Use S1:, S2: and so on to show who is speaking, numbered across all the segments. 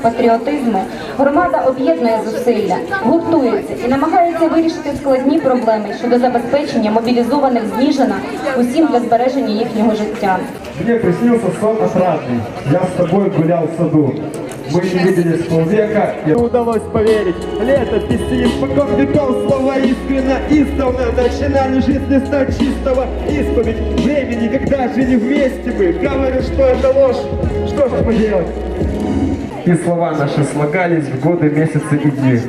S1: патріотизму, громада об'єднує зусилля, гуртується і намагається вирішити складні проблеми щодо забезпечення мобілізованих з Ніжина усім для збереження їхнього життя.
S2: Мне приснился сон отрадный. Я с тобой гулял в саду. Мы не виделись полвека. Я... Удалось поверить. Летописи испокон веков слова искренно издавна начинали жизнь с листа чистого исповедь времени, когда жили вместе мы. Говорю, что это ложь. Что ж поделать? И слова наши слагались в годы, месяцы и дни.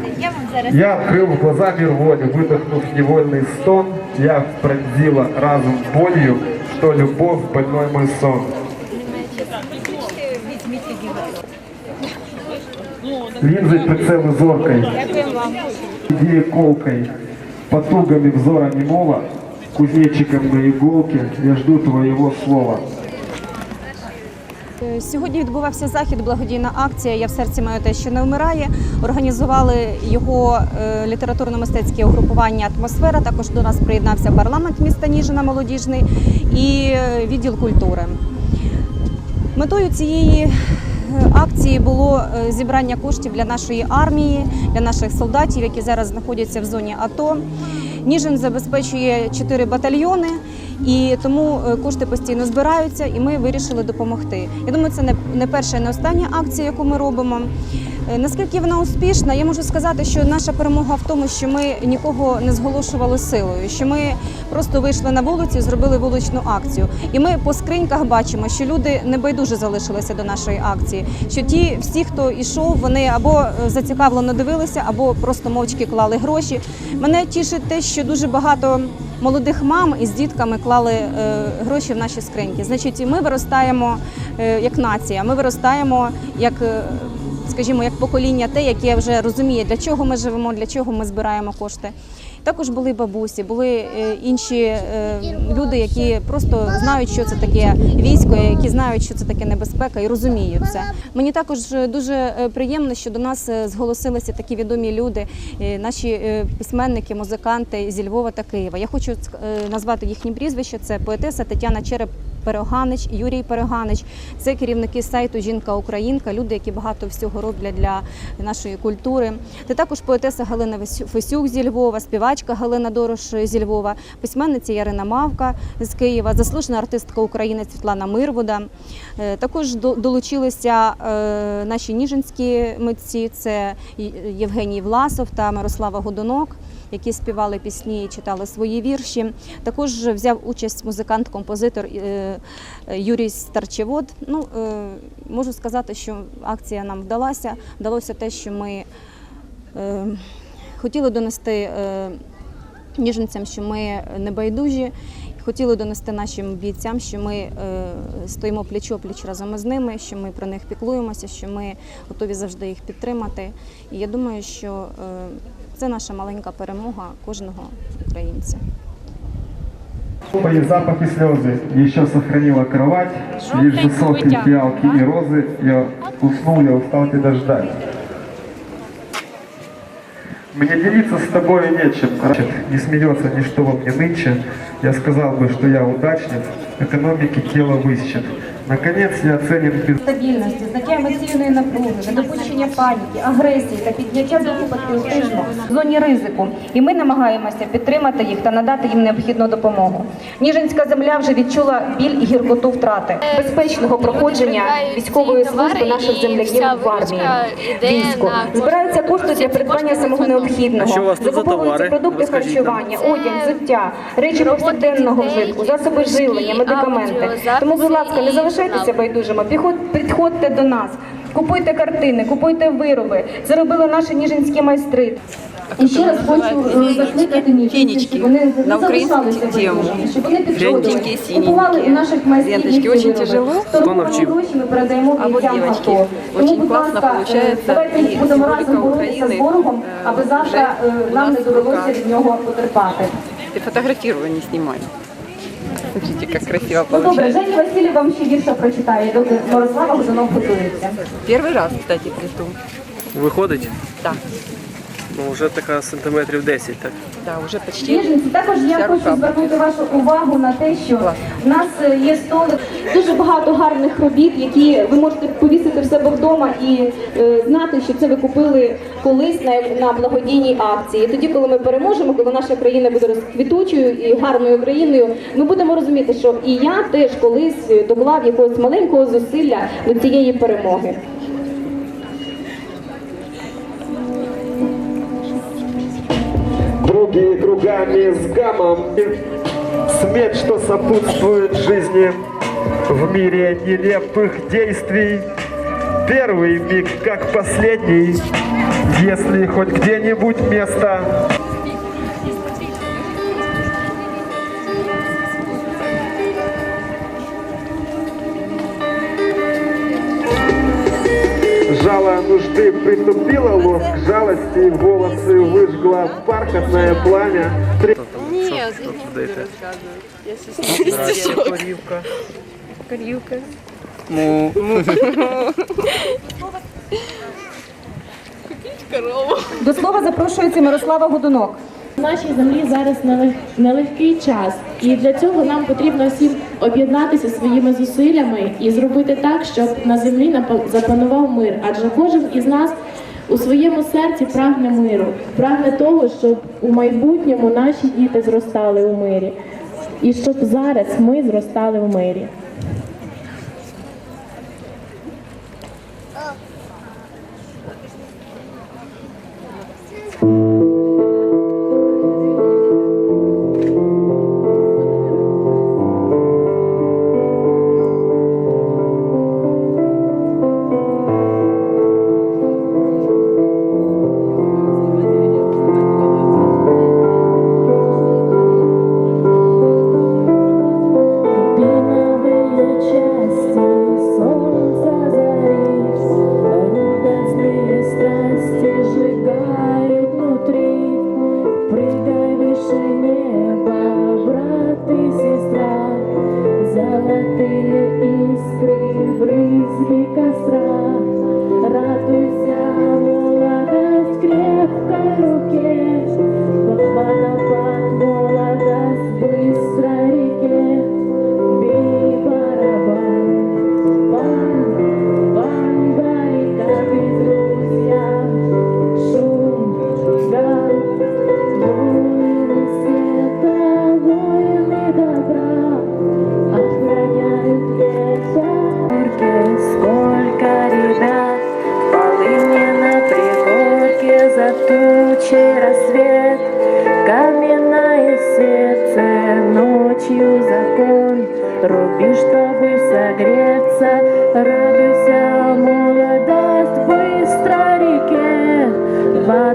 S2: Я открыл глаза мир воли, выдохнув невольный стон, я пронзила разум болью, что любовь больной мой сон. Линзой прицелы зоркой, идеи колкой, потугами взора немого, кузнечиком на иголке я жду твоего слова.
S3: Е, Сьогодні відбувався захід, благодійна акція Я в серці маю те, що не вмирає. Організували його е, літературно-мистецьке угрупування Атмосфера. Також до нас приєднався парламент міста Ніжина молодіжний і е, відділ культури. Метою цієї акції було зібрання коштів для нашої армії, для наших солдатів, які зараз знаходяться в зоні АТО. Ніжин забезпечує чотири батальйони, і тому е, кошти постійно збираються, і ми вирішили допомогти. Я думаю, це не, перша і не остання акція, яку ми робимо. Е, Наскільки вона успішна, я можу сказати, що наша перемога в тому, що ми нікого не зголошували силою, що ми просто вийшли на вулицю, зробили вуличну акцію. І ми по скриньках бачимо, що люди небайдуже залишилися до нашої акції. Що ті всі, хто йшов, вони або е, зацікавлено дивилися, або просто мовчки клали гроші. Мене тішить те, що дуже багато молодих мам із дітками клали е, гроші в наші скриньки. Значить, і ми виростаємо е, як нація, ми виростаємо як. Скажімо, як покоління, те, яке вже розуміє, для чого ми живемо, для чого ми збираємо кошти. Також були бабусі, були е, інші е, люди, які просто знають, що це таке військо, які знають, що це таке небезпека, і розуміють це. Мені також дуже е, приємно, що до нас зголосилися такі відомі люди, наші письменники, музиканти зі Львова та Києва. Я хочу назвати їхні прізвища. Це поетеса Тетяна Череп. Переганич, Юрій Переганич, це керівники сайту Жінка Українка, люди, які багато всього роблять для нашої культури. Це також поетеса Галина Фесюк зі Львова, співачка Галина Дорош зі Львова, письменниця Ярина Мавка з Києва, заслужена артистка України Світлана Мирвода. Е, Також долучилися е, наші ніжинські митці, це Євгеній Власов та Мирослава Годунок які співали пісні і читали свої вірші. Також взяв участь музикант-композитор е, Юрій Старчевод. Ну, е, можу сказати, що акція нам вдалася. Вдалося те, що ми е, хотіли донести ніженцям, що ми не байдужі. Хотіли донести нашим бійцям, що ми стоїмо пліч-опліч разом із ними, що ми про них піклуємося, що ми готові завжди їх підтримати. І я думаю, що це наша маленька перемога кожного українця.
S2: Твои запахи слезы еще сохранила кровать, лишь высокие фиалки и розы. Я уснул, я устал тебя ждать. Мне делиться с тобой нечем. Не смеется ничто во мне нынче. Я сказал бы, что я удачник, экономики тело выщет. Наконец я оценен без...
S1: стабільності, зняття емоційної напруги, недопущення паніки, агресії та підняття духу патріотизму в зоні ризику. І ми намагаємося підтримати їх та надати їм необхідну допомогу. Ніжинська земля вже відчула біль і гіркоту втрати безпечного проходження військової служби наших земляків в армії. Війську збираються кошти для придбання самого необхідного.
S4: що у вас тут за
S1: Закуповуються продукти харчування, одяг, взуття, речі повсякденного вжитку, засоби живлення, медикаменти. Тому, будь ласка, не залишайтеся байдужими, підходьте до нас. Купуйте картини, купуйте вироби. Це робили наші ніжинські майстри. І ще раз хочу е, закликати ніжинців, вони
S5: на українську
S1: залишалися байдужими, щоб вони підходили, купували у наших майстрів
S5: Очень тяжело.
S4: Хто навчив?
S1: гроші ми передаємо
S5: А вот
S1: бійцям
S5: девочки.
S1: АТО. Тому, будь ласка, давайте будемо разом боротися з ворогом,
S5: е,
S1: аби завтра е, нам не довелося від нього потерпати.
S5: Ты фотографируй, не снимай. Смотрите, как красиво
S1: Ну добре, Женя Васильєв вам ще вірша прочитає, доки Мирослава Годунов готується.
S5: Первый раз, кстати, приду.
S4: Виходить?
S5: Да.
S4: Ну, вже така сантиметрів 10, так?
S5: Да, уже почти.
S3: Ніжниці. Також я
S5: Вся
S3: хочу звернути вашу увагу на те, що в нас е, є столик, дуже багато гарних робіт, які ви можете повісити в себе вдома і е, знати, що це ви купили колись на, на благодійній акції. Тоді, коли ми переможемо, коли наша країна буде розквітучою і гарною країною, ми будемо розуміти, що і я теж колись доклав якогось маленького зусилля до цієї перемоги.
S2: Другие кругами с гамом. Смерть, что сопутствует жизни в мире нелепых действий. Первый миг как последний, если хоть где-нибудь место Жало нужды притупило лоск жалости, волосы выжгла бархатное пламя. Три-
S5: Нет,
S4: Що тут даєте?
S5: я сейчас
S4: Корівка.
S5: Корилка.
S4: Ну,
S3: До слова запрошується Мирослава Годунок.
S6: Нашій землі зараз нелегкий час, і для цього нам потрібно всім об'єднатися своїми зусиллями і зробити так, щоб на землі запанував мир. Адже кожен із нас у своєму серці прагне миру, прагне того, щоб у майбутньому наші діти зростали у мирі, і щоб зараз ми зростали в мирі.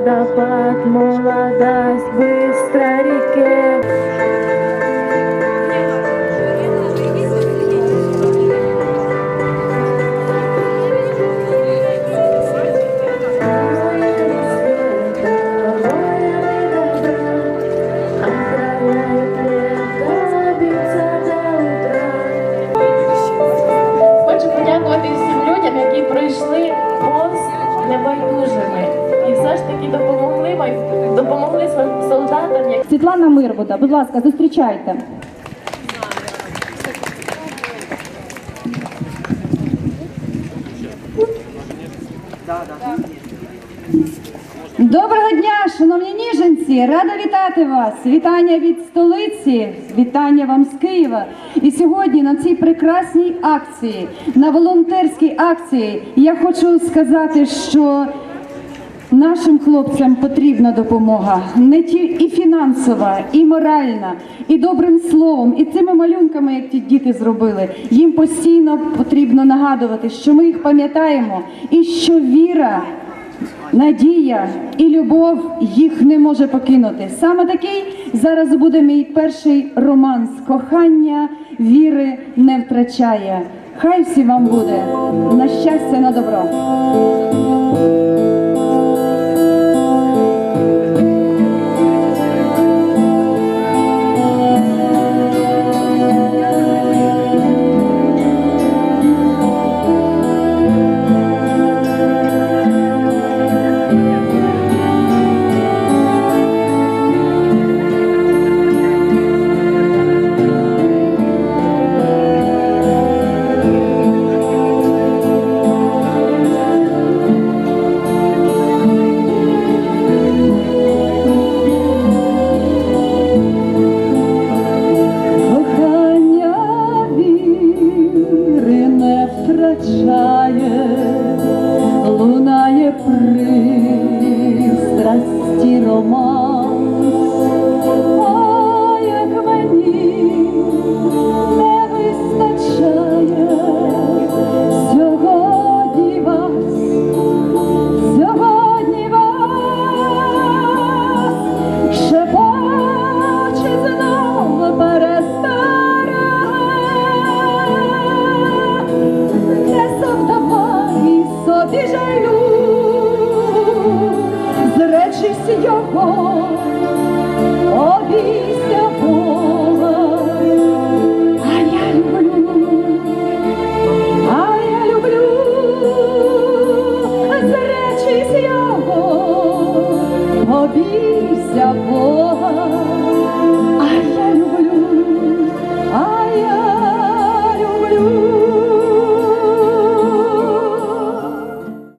S6: Водопад, молодость, быстро реке.
S3: Мирвода, будь ласка, зустрічайте.
S7: Доброго дня, шановні ніженці! Рада вітати вас! Вітання від столиці, вітання вам з Києва. І сьогодні на цій прекрасній акції, на волонтерській акції, я хочу сказати, що нашим хлопцям потрібна допомога не ті і фінансова, і моральна, і добрим словом, і цими малюнками, як ті діти зробили. Їм постійно потрібно нагадувати, що ми їх пам'ятаємо, і що віра. Надія і любов їх не може покинути. Саме такий зараз буде мій перший романс. Кохання віри не втрачає. Хай всі вам буде на щастя, на добро.